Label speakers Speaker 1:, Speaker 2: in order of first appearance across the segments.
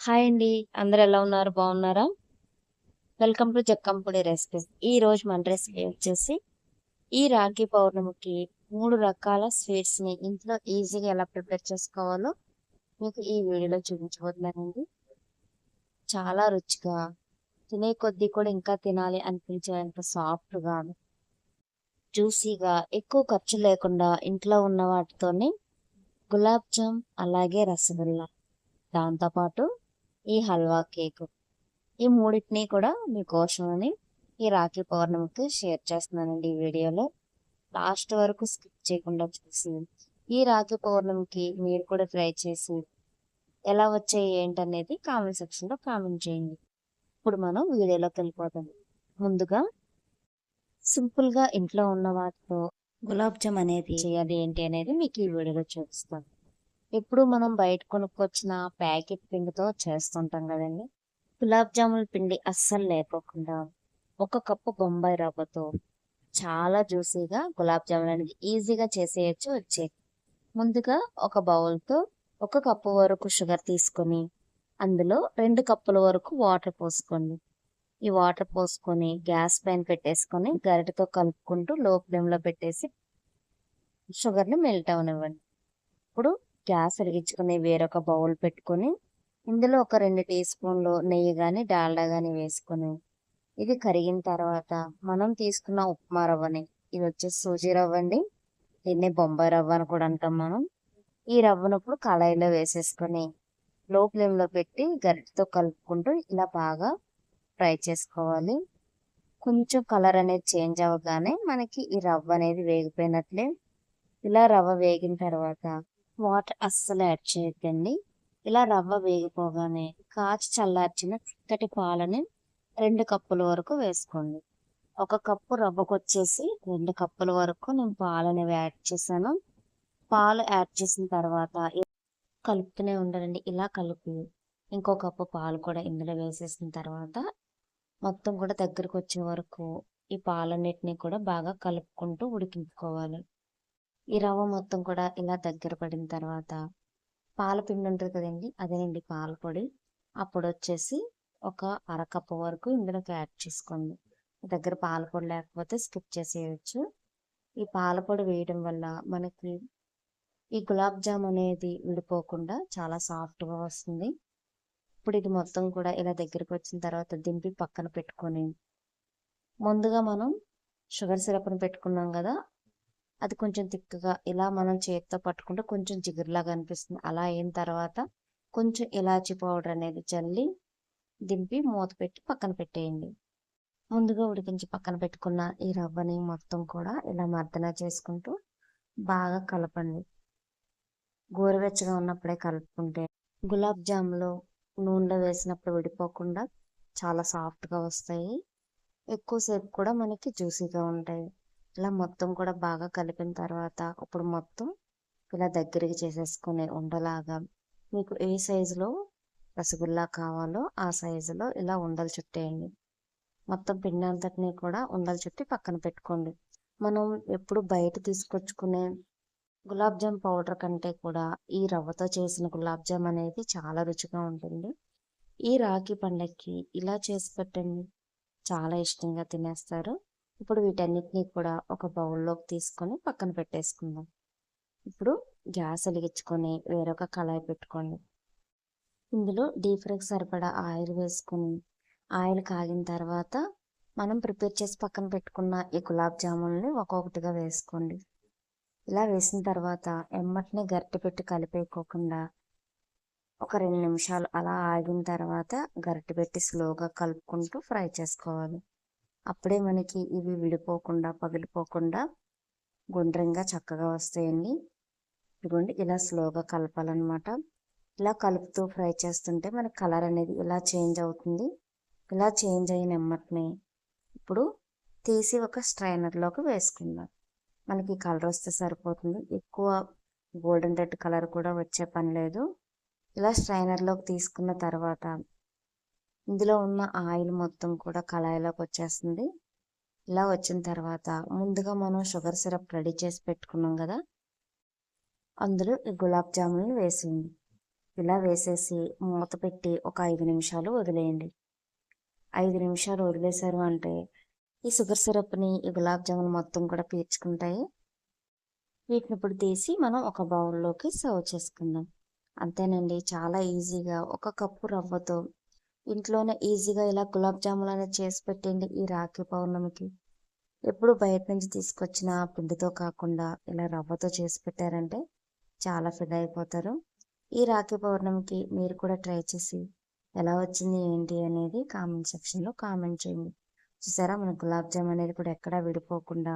Speaker 1: Hi అండి. అందరు ఎలా ఉన్నారు? బాగున్నారా? వెల్కమ్ టు జక్కంపొడి రెసిపీస్ ఈ రోజు మన రెసిపీ వచ్చేసి ఈ రాఖీ పౌర్ణమికి మూడు రకాల స్వీట్స్ని ఇంట్లో ఈజీగా ఎలా ప్రిపేర్ చేసుకోవాలో మీకు ఈ వీడియోలో చూపించబోతున్నానండి. చాలా రుచిగా తినే కొద్దీ కూడా ఇంకా తినాలి అనిపించేంత సాఫ్ట్గా జ్యూసీగా ఎక్కువ ఖర్చు లేకుండా ఇంట్లో ఉన్న వాటితోనే గులాబ్ జామ్ అలాగే రసగుల్లా. దాంతోపాటు ఈ హల్వా కేక్. ఈ మూడింటిని కూడా మీకోసమని ఈ రాఖీ పౌర్ణమికి షేర్ చేస్తున్నానండి ఈ వీడియోలో. లాస్ట్ వరకు స్కిప్ చేయకుండా చూసి ఈ రాఖీ పౌర్ణమికి మీరు కూడా ట్రై చేసి ఎలా వచ్చాయి ఏంటనేది కామెంట్ సెక్షన్లో కామెంట్ చేయండి. ఇప్పుడు మనం వీడియోలోకి వెళ్ళిపోతాం ముందుగా సింపుల్గా ఇంట్లో ఉన్న వాటితో గులాబ్ జామ్ అనేది చేయాలి ఏంటి అనేది మీకు ఈ వీడియోలో చూపిస్తాను. ఎప్పుడు మనం బయట కొనుక్కొచ్చిన ప్యాకెట్ పిండితో చేస్తుంటాం కదండి. గులాబ్ జాముల పిండి అస్సలు లేకోకుండా ఒక కప్పు బొంబాయి రవ్వతో చాలా జ్యూసీగా గులాబ్ జామున్ అనేది ఈజీగా చేసేయచ్చు వచ్చే. ముందుగా ఒక బౌల్తో ఒక కప్పు వరకు షుగర్ తీసుకొని అందులో రెండు కప్పుల వరకు వాటర్ పోసుకోండి. ఈ వాటర్ పోసుకొని గ్యాస్ పైన పెట్టేసుకొని గరిటతో కలుపుకుంటూ లో ఫ్లేమ్లో పెట్టేసి షుగర్ని మెల్ట్ అవనివ్వండి. ఇప్పుడు గ్యాస్ వెలిగించుకుని వేరొక బౌల్ పెట్టుకొని ఇందులో ఒక రెండు టీ స్పూన్లు నెయ్యి కానీ డాల్డా కానీ వేసుకొని ఇది కరిగిన తర్వాత మనం తీసుకున్న ఉప్మా రవ్వని ఇది వచ్చేసి సూజీ రవ్వ అండి. దీన్ని బొంబాయి రవ్వ అని కూడా అంటాం మనం. ఈ రవ్వను ఇప్పుడు కళాయిలో వేసేసుకొని లో ఫ్లేమ్లో పెట్టి గరిటతో కలుపుకుంటూ ఇలా బాగా ఫ్రై చేసుకోవాలి. కొంచెం కలర్ అనేది చేంజ్ అవ్వగానే మనకి ఈ రవ్వ అనేది వేగిపోయినట్లే. ఇలా రవ్వ వేగిన తర్వాత వాటర్ అస్సలు యాడ్ చేయొద్దండి. ఇలా రవ్వ వేగిపోగానే కాచి చల్లార్చిన చిక్కటి పాలని రెండు కప్పుల వరకు వేసుకోండి. ఒక కప్పు రవ్వకు వచ్చేసి రెండు కప్పుల వరకు నేను పాలని యాడ్ చేశాను. పాలు యాడ్ చేసిన తర్వాత కలుపుతూనే ఉండాలండి ఇలా కలిపి ఇంకో కప్పు పాలు కూడా ఇందులో వేసేసిన తర్వాత మొత్తం కూడా దగ్గరకు వచ్చే వరకు ఈ పాలన్నిటిని కూడా బాగా కలుపుకుంటూ ఉడికించుకోవాలి. ఈ రవ్వ మొత్తం కూడా ఇలా దగ్గర పడిన తర్వాత పాలపిండి ఉంటుంది కదండి అదేనండి పాల పొడి అప్పుడు వచ్చేసి ఒక అరకప్పు వరకు ఇందులోకి యాడ్ చేసుకోండి. దగ్గర పాల పొడి లేకపోతే స్కిప్ చేసేయచ్చు. ఈ పాల పొడి వేయడం వల్ల మనకి ఈ గులాబ్ జామ్ అనేది విడిపోకుండా చాలా సాఫ్ట్గా వస్తుంది. ఇప్పుడు ఇది మొత్తం కూడా ఇలా దగ్గరికి వచ్చిన తర్వాత దింపి పక్కన పెట్టుకొని ముందుగా మనం షుగర్ సిరప్ని పెట్టుకున్నాం కదా అది కొంచెం తిక్కగా ఇలా మనం చేతితో పట్టుకుంటే కొంచెం జిగురులాగా అనిపిస్తుంది. అలా అయిన తర్వాత కొంచెం ఇలాచి పౌడర్ అనేది చల్లి దింపి మూత పెట్టి పక్కన పెట్టేయండి. ముందుగా ఉడికించి పక్కన పెట్టుకున్న ఈ రవ్వని మొత్తం కూడా ఇలా మర్దన చేసుకుంటూ బాగా కలపండి. గోరువెచ్చగా ఉన్నప్పుడే కలుపుకుంటే గులాబ్ జామ్లో నూనెలో వేసినప్పుడు విడిపోకుండా చాలా సాఫ్ట్గా వస్తాయి. ఎక్కువసేపు కూడా మనకి జ్యూసీగా ఉంటాయి. ఇలా మొత్తం కూడా బాగా కలిపిన తర్వాత ఇప్పుడు మొత్తం ఇలా దగ్గరికి చేసేసుకునే ఉండలాగా మీకు ఏ సైజులో రసగుల్లా కావాలో ఆ సైజులో ఇలా ఉండలు చుట్టేయండి. మొత్తం పిండి అంతటినీ కూడా ఉండలు చుట్టి పక్కన పెట్టుకోండి. మనం ఎప్పుడు బయట తీసుకొచ్చుకునే గులాబ్ జామ్ పౌడర్ కంటే కూడా ఈ రవ్వతో చేసిన గులాబ్ జామ్ అనేది చాలా రుచిగా ఉంటుంది. ఈ రాఖీ పండక్కి ఇలా చేసి పెట్టండి. చాలా ఇష్టంగా తినేస్తారు. ఇప్పుడు వీటన్నిటిని కూడా ఒక బౌల్లోకి తీసుకొని పక్కన పెట్టేసుకుందాం. ఇప్పుడు గ్యాస్ వెలిగించుకొని వేరొక కళాయి పెట్టుకోండి. ఇందులో డీప్ ఫ్రైకి సరిపడా ఆయిల్ వేసుకొని ఆయిల్ కాగిన తర్వాత మనం ప్రిపేర్ చేసి పక్కన పెట్టుకున్న ఈ గులాబ్ జాములని ఒక్కొక్కటిగా వేసుకోండి. ఇలా వేసిన తర్వాత ఎమ్మటిని గరిటె పెట్టి కలిపేయకోకుండా ఒక రెండు నిమిషాలు అలా ఆగిన తర్వాత గరిటె పెట్టి స్లోగా కలుపుకుంటూ ఫ్రై చేసుకోవాలి. అప్పుడే మనకి ఇవి విడిపోకుండా పగిలిపోకుండా గుండ్రంగా చక్కగా వస్తాయండి. ఇదిగోండి ఇలా స్లోగా కలపాలన్నమాట. ఇలా కలుపుతూ ఫ్రై చేస్తుంటే మనకి కలర్ అనేది ఇలా చేంజ్ అవుతుంది. ఇలా చేంజ్ అయిన ఎమ్మటిని ఇప్పుడు తీసి ఒక స్ట్రైనర్లోకి వేసుకుందాం. మనకి కలర్ వస్తే సరిపోతుంది. ఎక్కువ గోల్డెన్ రెడ్ కలర్ కూడా వచ్చే పని లేదు. ఇలా స్ట్రైనర్లోకి తీసుకున్న తర్వాత ఇందులో ఉన్న ఆయిల్ మొత్తం కూడా కళాయిలోకి వచ్చేస్తుంది ఇలా వచ్చిన తర్వాత ముందుగా మనం షుగర్ సిరప్ రెడీ చేసి పెట్టుకున్నాం కదా అందులో ఈ గులాబ్ జామున్ వేసింది ఇలా వేసేసి మూత పెట్టి ఒక ఐదు నిమిషాలు వదిలేయండి. ఐదు నిమిషాలు వదిలేశారు అంటే ఈ షుగర్ సిరప్ని ఈ గులాబ్ జామున్ మొత్తం కూడా పీల్చుకుంటాయి. వీటిని ఇప్పుడు తీసి మనం ఒక బౌల్లోకి సర్వ్ చేసుకుందాం. అంతేనండి చాలా ఈజీగా ఒక కప్పు రవ్వతో ఇంట్లోనే ఈజీగా ఇలా గులాబ్ జాములు అనేది చేసి పెట్టండి ఈ రాఖీ పౌర్ణమికి. ఎప్పుడు బయట నుంచి తీసుకొచ్చిన పిండితో కాకుండా ఇలా రవ్వతో చేసి పెట్టారంటే చాలా ఫిడ్ అయిపోతారు. ఈ రాఖీ పౌర్ణమికి మీరు కూడా ట్రై చేసి ఎలా వచ్చింది ఏంటి అనేది కామెంట్ సెక్షన్లో కామెంట్ చేయండి. చూసారా మన గులాబ్ జామ్ అనేది కూడా ఎక్కడా విడిపోకుండా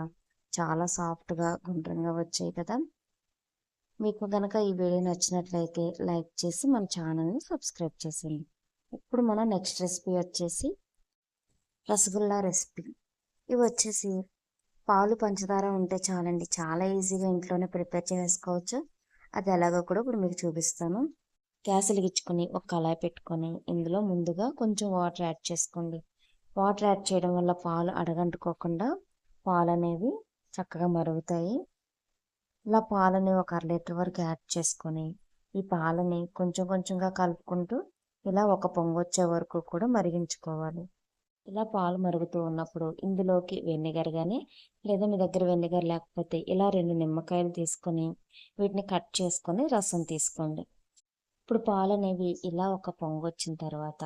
Speaker 1: చాలా సాఫ్ట్గా గుండ్రంగా వచ్చాయి కదా. మీకు కనుక ఈ వీడియో నచ్చినట్లయితే లైక్ చేసి మన ఛానల్ని సబ్స్క్రైబ్ చేసేయండి. ఇప్పుడు మన నెక్స్ట్ రెసిపీ వచ్చేసి రసగుల్లా రెసిపీ ఇవి వచ్చేసి పాలు పంచదార ఉంటే చాలండి. చాలా ఈజీగా ఇంట్లోనే ప్రిపేర్ చేసుకోవచ్చు. అది ఎలాగో కూడా ఇప్పుడు మీకు చూపిస్తాను. గ్యాస్ వెలిగించుకొని ఒక కళాయి పెట్టుకొని ఇందులో ముందుగా కొంచెం వాటర్ యాడ్ చేసుకోండి. వాటర్ యాడ్ చేయడం వల్ల పాలు అడగంటుకోకుండా పాలు అనేవి చక్కగా మరుగుతాయి. ఇలా పాలని ఒక అర లీటర్ వరకు యాడ్ చేసుకొని ఈ పాలని కొంచెం కొంచెంగా కలుపుకుంటూ ఇలా ఒక పొంగు వచ్చే వరకు కూడా మరిగించుకోవాలి. ఇలా పాలు మరుగుతూ ఉన్నప్పుడు ఇందులోకి వెనిగర్ కానీ లేదా మీ దగ్గర వెనిగర్ లేకపోతే ఇలా రెండు నిమ్మకాయలు తీసుకొని వీటిని కట్ చేసుకొని రసం తీసుకోండి. ఇప్పుడు పాలు అనేవి ఇలా ఒక పొంగు వచ్చిన తర్వాత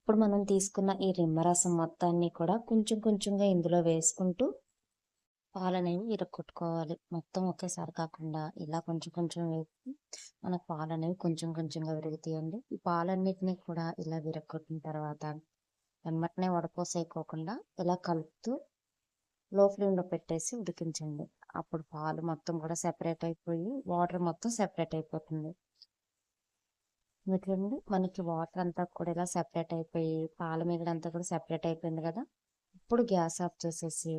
Speaker 1: ఇప్పుడు మనం తీసుకున్న ఈ నిమ్మరసం మొత్తాన్ని కూడా కొంచెం కొంచెంగా ఇందులో వేసుకుంటూ పాలు అనేవి మొత్తం ఒకేసారి కాకుండా ఇలా కొంచెం కొంచెం వేసి మనకు పాలు అనేవి కొంచెం కొంచెంగా విరుగుతాయండి. ఈ పాలన్నిటిని కూడా ఇలా విరగొట్టిన తర్వాత వెంబటనే వడపోసేయకోకుండా ఇలా కలుపుతూ లో ఫ్లేమ్లో పెట్టేసి ఉడికించండి. అప్పుడు పాలు మొత్తం కూడా సెపరేట్ అయిపోయి వాటర్ మొత్తం సెపరేట్ అయిపోతుంది. ఎందుకండి మనకి వాటర్ అంతా కూడా ఇలా సెపరేట్ అయిపోయి పాల మీద అంతా కూడా సెపరేట్ అయిపోయింది కదా. ఇప్పుడు గ్యాస్ ఆఫ్ చేసేసి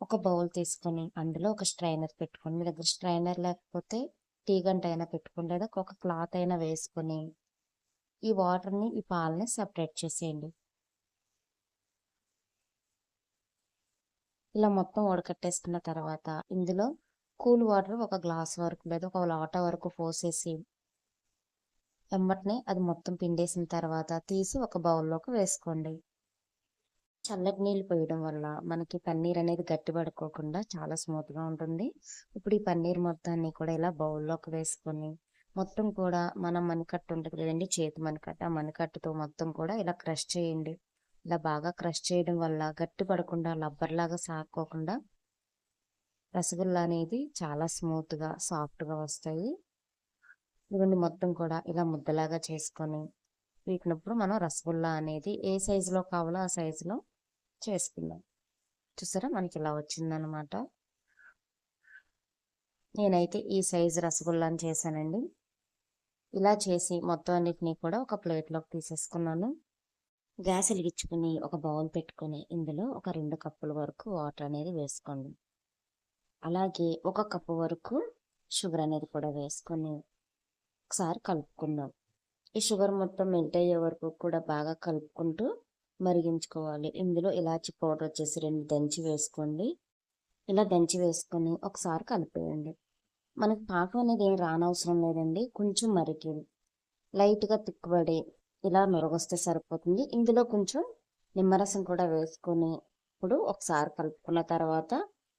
Speaker 1: ఒక బౌల్ తీసుకొని అందులో ఒక స్ట్రైనర్ పెట్టుకొని మీ దగ్గర స్ట్రైనర్ లేకపోతే టీ గంట అయినా పెట్టుకుని లేదా ఒక క్లాత్ అయినా వేసుకొని ఈ వాటర్ని ఈ పాలని సపరేట్ చేసేయండి. ఇలా మొత్తం ఉడకట్టేసుకున్న తర్వాత ఇందులో కూల్ వాటర్ ఒక గ్లాస్ వరకు లేదా ఒక లోట వరకు పోసేసి వెంబటనే అది మొత్తం పిండేసిన తర్వాత తీసి ఒక బౌల్లోకి వేసుకోండి. చల్లటి నీళ్ళు పోయడం వల్ల మనకి పన్నీర్ అనేది గట్టి పడుకోకుండా చాలా స్మూత్గా ఉంటుంది. ఇప్పుడు ఈ పన్నీర్ మొత్తాన్ని కూడా ఇలా బౌల్లోకి వేసుకొని మొత్తం కూడా మనం మణికట్టు ఉంటుంది కదండి చేతి మణికట్టు. ఆ మణికట్టుతో మొత్తం కూడా ఇలా క్రష్ చేయండి. ఇలా బాగా క్రష్ చేయడం వల్ల గట్టి పడకుండా లబ్బర్లాగా సాక్కోకుండా రసగుల్లా అనేది చాలా స్మూత్గా సాఫ్ట్గా వస్తాయి. ఇవన్నీ మొత్తం కూడా ఇలా ముద్దలాగా చేసుకొని వీటినప్పుడు మనం రసగుల్లా అనేది ఏ సైజులో కావాలో ఆ సైజులో చేసుకుందాం చూసారా? మనకి ఇలా వచ్చిందనమాట నేనైతే ఈ సైజు రసగుల్లాని చేశానండి. ఇలా చేసి మొత్తం అన్నిటినీ కూడా ఒక ప్లేట్లోకి తీసేసుకున్నాను. గ్యాస్ వెలిగించుకుని ఒక బౌల్ పెట్టుకుని ఇందులో ఒక రెండు కప్పుల వరకు వాటర్ అనేది వేసుకోండి. అలాగే ఒక కప్పు వరకు షుగర్ అనేది కూడా వేసుకొని ఒకసారి కలుపుకుందాం. ఈ షుగర్ మొత్తం మెల్ట్ అయ్యే వరకు కూడా బాగా కలుపుకుంటూ మరిగించుకోవాలి. ఇందులో ఇలాచి పౌడర్ వచ్చేసి రెండు దంచి వేసుకోండి. ఇలా దంచి వేసుకొని ఒకసారి కలిపేయండి. మనకు పాకం అనేది ఏం రానవసరం లేదండి. కొంచెం మరిగింది. లైట్గా తిక్కుబడి ఇలా నురగొస్తే సరిపోతుంది. ఇందులో కొంచెం నిమ్మరసం కూడా వేసుకొని ఇప్పుడు ఒకసారి కలుపుకున్న తర్వాత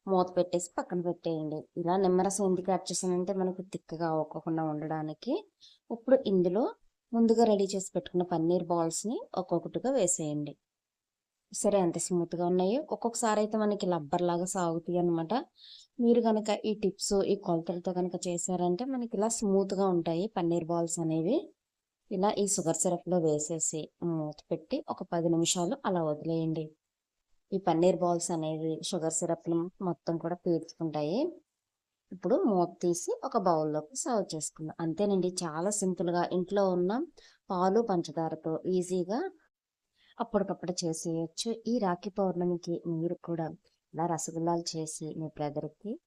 Speaker 1: మూత పెట్టేసి పక్కన పెట్టేయండి. ఇలా నిమ్మరసం ఎందుకు యాడ్ చేసానంటే మనకు తిక్కగా అవ్వకుండా ఉండడానికి. ఇప్పుడు ఇందులో ముందుగా రెడీ చేసి పెట్టుకున్న పన్నీర్ బాల్స్ని ఒక్కొక్కటిగా వేసేయండి. సరే ఎంత స్మూత్గా ఉన్నాయో. ఒక్కొక్కసారి అయితే మనకి లబ్బర్లాగా సాగుతాయి అనమాట మీరు కనుక ఈ టిప్స్ ఈ కొలతలతో కనుక చేశారంటే మనకి ఇలా స్మూత్గా ఉంటాయి పన్నీర్ బాల్స్ అనేవి. ఇలా ఈ షుగర్ సిరప్లో వేసేసి మూత పెట్టి ఒక పది నిమిషాలు అలా వదిలేయండి. ఈ పన్నీర్ బాల్స్ అనేవి షుగర్ సిరప్లు మొత్తం కూడా పీల్చుకుంటాయి. ఇప్పుడు మూత తీసి ఒక బౌల్లోకి సర్వ్ చేసుకుందాం. అంతేనండి. చాలా సింపుల్గా ఇంట్లో ఉన్న పాలు పంచదారతో ఈజీగా అప్పటికప్పుడు చేసేయచ్చు. ఈ రాఖీ పౌర్ణమికి మీరు కూడా ఇలా రసగుల్లాలు చేసి మీ బ్రదర్కి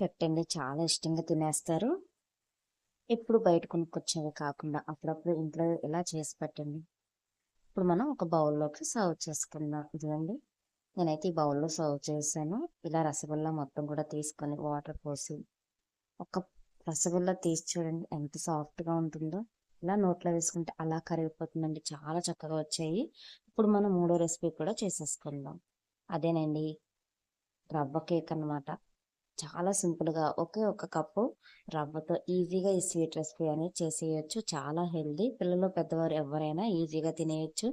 Speaker 1: పెట్టండి. చాలా ఇష్టంగా తినేస్తారు. ఎప్పుడు బయట కొనుక్కొచ్చేవి కాకుండా అప్పుడప్పుడు ఇంట్లో ఇలా చేసి పెట్టండి? ఇప్పుడు మనం ఒక బౌల్లోకి సర్వ్ చేసుకుందాం. ఇదిగండి. నేనైతే ఈ బౌల్లో సర్వ్ చేశాను. ఇలా రసగుల్లా మొత్తం కూడా తీసుకొని వాటర్ పోసి ఒక రసగుల్లా తీసి చూడండి ఎంత సాఫ్ట్గా ఉంటుందో. ఇలా నోట్లో వేసుకుంటే అలా కరిగిపోతుందండి. చాలా చక్కగా వచ్చాయి. ఇప్పుడు మనం మూడో రెసిపీ కూడా చేసేసుకుందాం. అదేనండి రవ్వ కేక్ అన్నమాట. చాలా సింపుల్గా ఒకే ఒక కప్పు రవ్వతో ఈజీగా ఈ స్వీట్ రెసిపీ అనేది చేసేయచ్చు. చాలా హెల్దీ. పిల్లలు పెద్దవారు ఎవరైనా ఈజీగా తినేయచ్చు.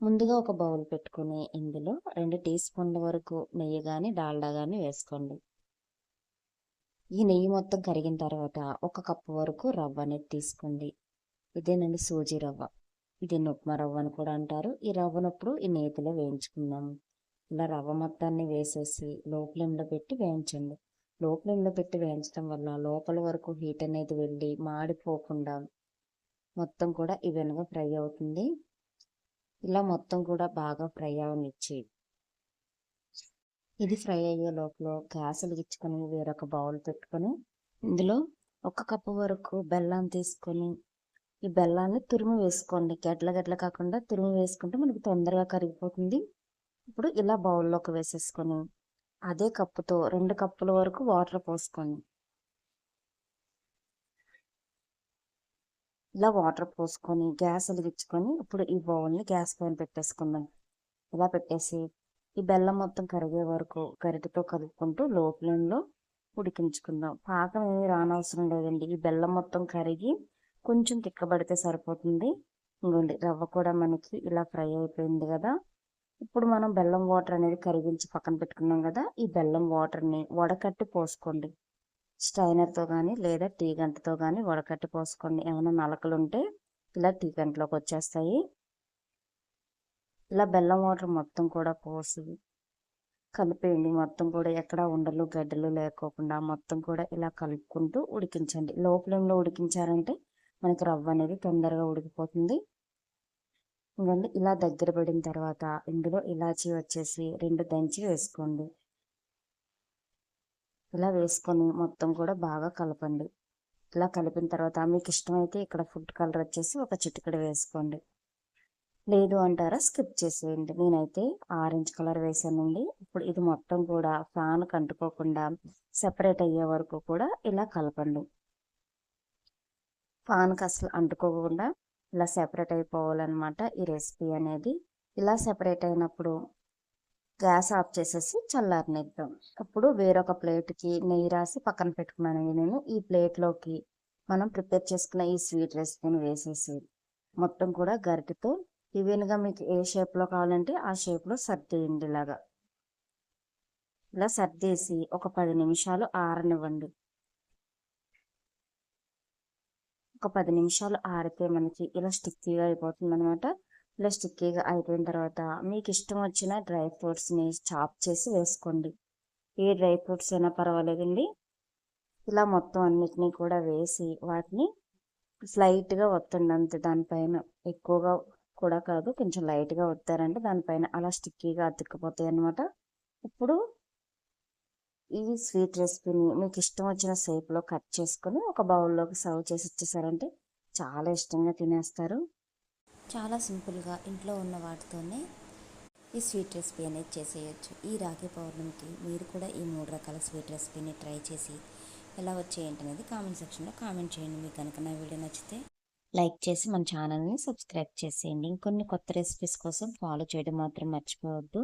Speaker 1: ముందుగా ఒక బౌల్ పెట్టుకుని ఇందులో రెండు టీ స్పూన్ల వరకు నెయ్యి కానీ డాల్డా కానీ వేసుకోండి. ఈ నెయ్యి మొత్తం కరిగిన తర్వాత ఒక కప్పు వరకు రవ్వ అనేది తీసుకోండి. ఇదేనండి సూజీ రవ్వ. ఇది ఉప్మా రవ్వ అని కూడా అంటారు. ఈ రవ్వనప్పుడు ఈ నేతిలో వేయించుకుందాము ఇలా రవ్వ మొత్తాన్ని వేసేసి లో ఫ్లేమ్లో పెట్టి వేయించండి. లో ఫ్లేమ్లో పెట్టి వేయించడం వల్ల లోపల వరకు హీట్ అనేది వెళ్ళి మాడిపోకుండా మొత్తం కూడా ఈవెన్గా ఫ్రై అవుతుంది. ఇలా మొత్తం కూడా బాగా ఫ్రై అవనిచ్చి ఇది ఫ్రై అయ్యే లోపల గ్యాస్ వెలిగించుకొని వేరొక బౌల్ పెట్టుకొని ఇందులో ఒక కప్పు వరకు బెల్లం తీసుకొని ఈ బెల్లాన్ని తురుము వేసుకోండి. గడ్ల గడ్ల కాకుండా తురుము వేసుకుంటే మనకి తొందరగా కరిగిపోతుంది. ఇప్పుడు ఇలా బౌల్లోకి వేసేసుకొని అదే కప్పుతో రెండు కప్పుల వరకు వాటర్ పోసుకోండి ఇలా వాటర్ పోసుకొని గ్యాస్ వెలిగించుకొని ఇప్పుడు ఈ బౌల్ని గ్యాస్ పైన పెట్టేసుకుందాం. ఇలా పెట్టేసి ఈ బెల్లం మొత్తం కరిగే వరకు గరిటతో కలుపుకుంటూ లో ఫ్లేమ్లో ఉడికించుకుందాం. పాకం ఏమి రానవసరం లేదండి. ఈ బెల్లం మొత్తం కరిగి కొంచెం తిక్కబడితే సరిపోతుంది. ఇంకోండి రవ్వ కూడా మనకి ఇలా ఫ్రై అయిపోయింది కదా. ఇప్పుడు మనం బెల్లం వాటర్ అనేది కరిగించి పక్కన పెట్టుకున్నాం కదా. ఈ బెల్లం వాటర్ని వడకట్టి పోసుకోండి. స్ట్రైనర్తో కానీ లేదా టీ గంటతో కానీ వడకట్టి పోసుకోండి. ఏమైనా నలకలు ఉంటే ఇలా టీ గంటలోకి వచ్చేస్తాయి ఇలా బెల్లం వాటర్ మొత్తం కూడా పోసి కలిపేయండి మొత్తం కూడా ఎక్కడ ఉండలు గడ్డలు లేకోకుండా మొత్తం కూడా ఇలా కలుపుకుంటూ ఉడికించండి. లో ఫ్లేమ్లో ఉడికించారంటే మనకి రవ్వ అనేది తొందరగా ఉడికిపోతుంది. ఇంకండి ఇలా దగ్గర పడిన తర్వాత ఇందులో ఇలాచి వచ్చేసి రెండు దంచి వేసుకోండి. ఇలా వేసుకొని మొత్తం కూడా బాగా కలపండి. ఇలా కలిపిన తర్వాత మీకు ఇష్టమైతే ఇక్కడ ఫుడ్ కలర్ వచ్చేసి ఒక చిటికడ వేసుకోండి. లేదు అంటారా స్కిప్ చేసేయండి. నేనైతే ఆరెంజ్ కలర్ వేసానండి. ఇప్పుడు ఇది మొత్తం కూడా ఫ్యాన్ కంటుకోకుండా సెపరేట్ అయ్యే వరకు కూడా ఇలా కలపండి. ఫ్యాన్కి అసలు అంటుకోకుండా ఇలా సెపరేట్ అయిపోవాలన్నమాట ఈ రెసిపీ అనేది. ఇలా సెపరేట్ అయినప్పుడు గ్యాస్ ఆఫ్ చేసేసి చల్లారనిద్దాం. అప్పుడు వేరొక ప్లేట్కి నెయ్యి రాసి పక్కన పెట్టుకున్నాను నేను. ఈ ప్లేట్లోకి మనం ప్రిపేర్ చేసుకున్న ఈ స్వీట్ రెసిపీని వేసేసి మొత్తం కూడా గరిటెతో ఈవెన్గా మీకు ఏ షేప్లో కావాలంటే ఆ షేప్లో సర్దేయండి ఇలాగా. ఇలా సర్దేసి ఒక పది నిమిషాలు ఆరనివ్వండి. ఒక పది నిమిషాలు ఆరితే మనకి ఇలా స్టిక్కీగా అయిపోతుంది అనమాట ఇలా స్టిక్కీగా అయిపోయిన తర్వాత మీకు ఇష్టం వచ్చిన డ్రై ఫ్రూట్స్ని చాప్ చేసి వేసుకోండి. ఏ డ్రై ఫ్రూట్స్ అయినా పర్వాలేదండి. ఇలా మొత్తం అన్నిటినీ కూడా వేసి వాటిని స్లైట్గా వత్తండి దానిపైన ఎక్కువగా కూడా కాదు కొంచెం లైట్గా వత్తారంటే దానిపైన అలా స్టిక్కీగా అతుక్కుపోతాయి అనమాట ఇప్పుడు ఈ స్వీట్ రెసిపీని మీకు ఇష్టం వచ్చిన షేప్లో కట్ చేసుకొని ఒక బౌల్లోకి సర్వ్ చేసి ఇచ్చేసారంటే చాలా ఇష్టంగా తినేస్తారు. చాలా సింపుల్గా ఇంట్లో ఉన్న వాటితోనే ఈ స్వీట్ రెసిపీ అనేది చేసేయచ్చు. ఈ రాఖీ పౌర్ణమికి మీరు కూడా ఈ మూడు రకాల స్వీట్ రెసిపీని ట్రై చేసి ఎలా వచ్చేయంటి అనేది కామెంట్ సెక్షన్లో కామెంట్ చేయండి. మీకు కనుక నా వీడియో నచ్చితే లైక్ చేసి మన ఛానల్ని సబ్స్క్రైబ్ చేసేయండి. ఇంకొన్ని కొత్త రెసిపీస్ కోసం ఫాలో చేయడం మాత్రం మర్చిపోవద్దు.